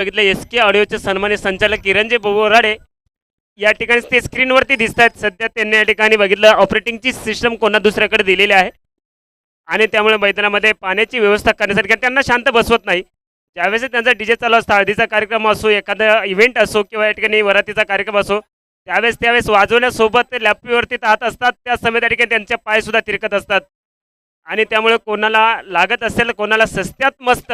बघितलं एस के ऑडिओचे सन्मानित संचालक किरणजी बोराडे या ठिकाणी ते स्क्रीनवरती दिसत आहेत सध्या त्यांनी या ठिकाणी बघितलं ऑपरेटिंगची सिस्टम कोणा दुसऱ्याकडे दिलेली आहे. आणि त्यामुळे मैदानामध्ये पाण्याची व्यवस्था करण्यासाठी त्यांना शांत बसवत नाही. ज्यावेळेस त्यांचा डीजे चालू असतो हळदीचा कार्यक्रम असो एखादा इव्हेंट असो किंवा या ठिकाणी वरातीचा कार्यक्रम असो त्यावेळेस त्यावेळेस वाजवण्यासोबत ते लॅपीवरती ताहत असतात. त्या समय त्या ठिकाणी त्यांचे पायसुद्धा तिरकत असतात. आणि त्यामुळे कोणाला लागत असेल कोणाला सस्त्यात मस्त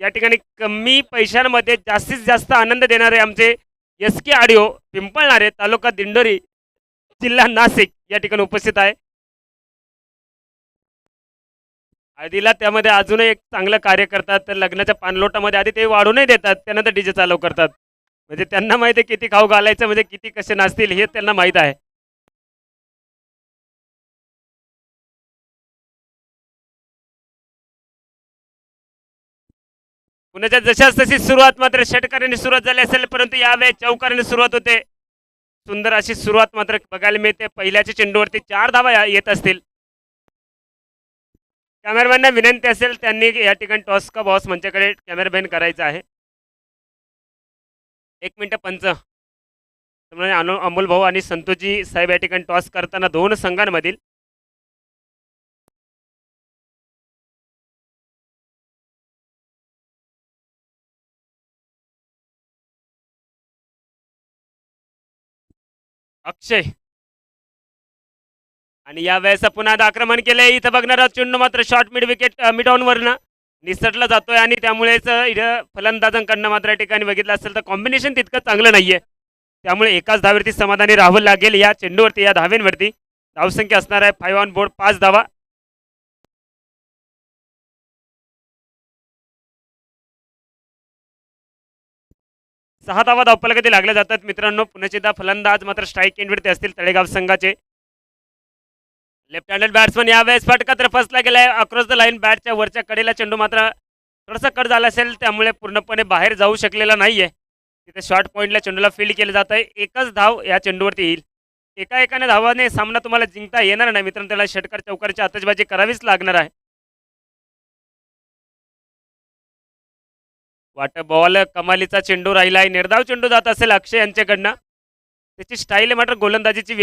या ठिकाणी कमी पैशांमध्ये जास्तीत जास्त आनंद देणारे आमचे एस के आडिओ पिंपळणारे तालुका दिंडोरी जिल्हा नाशिक या ठिकाणी उपस्थित आहे. हळदीला त्यामध्ये अजूनही एक चांगलं कार्य करतात. तर लग्नाच्या पानलोटामध्ये आधी ते वाढूनही देतात त्यानंतर डीजे चालू करतात. म्हणजे त्यांना माहिती आहे किती खाऊ घालायचं म्हणजे किती कसे नाचतील हे त्यांना माहीत आहे. पुण्याच्या जशाच तशी सुरुवात मात्र षटकाराने सुरुवात झाली असेल परंतु यावेळेस चौकाराने सुरुवात होते. सुंदर अशी सुरुवात मात्र बघायला मिळते. पहिल्याच्या चेंडूवरती चार धावा येत असतील. कॅमेरामॅनना विनंती असेल त्यांनी या ठिकाणी टॉस का बॉस मंचाकडे कॅमेरामॅन करायचा आहे. एक मिनटं पंच. त्यामुळे अनु अमोल भाऊ आणि संतोजी साहेब या ठिकाणी टॉस करताना दोन संघांमधील अक्षय. आणि या वेळेस पुन्हा आक्रमण केलंय. इथं बघणार चेंडू मात्र शॉर्ट मिड विकेट मिड ऑनवरनं निसटला जातोय आणि त्यामुळेच इथं फलंदाजांकडनं मात्र या ठिकाणी बघितलं असेल तर कॉम्बिनेशन तितकं चांगलं नाहीये. त्यामुळे एकाच धावेवरती समाधानी राहावं लागेल या चेंडूवरती या धावेंवरती. धावसंख्या असणार आहे. फाईव्ह ऑन बोर्ड पाच धावा. सहा धावा कधी लागल्या जातात. मित्रांनो पुण्याचे फलंदाज मात्र स्ट्राईक एंडवरती असतील तळेगाव संघाचे. लेफ्ट हँडेड बॅट्समन यावेळेस फटका तर फसला गेलाय. अक्रॉस द लाईन बॅटच्या वरच्या कडेला चेंडू मात्र थोडासा कट झाला असेल. त्यामुळे पूर्णपणे बाहेर जाऊ शकलेला नाहीये. तिथे शॉर्ट पॉईंटला चेंडूला फील्ड केलं जात आहे एकच धाव या चेंडूवरती येईल. एका एकाने धावाने सामना तुम्हाला जिंकता येणार नाही. मित्रांनो त्याला षटकार चौकारची आतषबाजी करावीच लागणार आहे. वाट बॉल कमालीचा चेंडू राहिला आहे निर्धाव चेंडू जात असेल अक्षय यांच्याकडनं. त्याची स्टाईल मात्र गोलंदाजीची वेगळी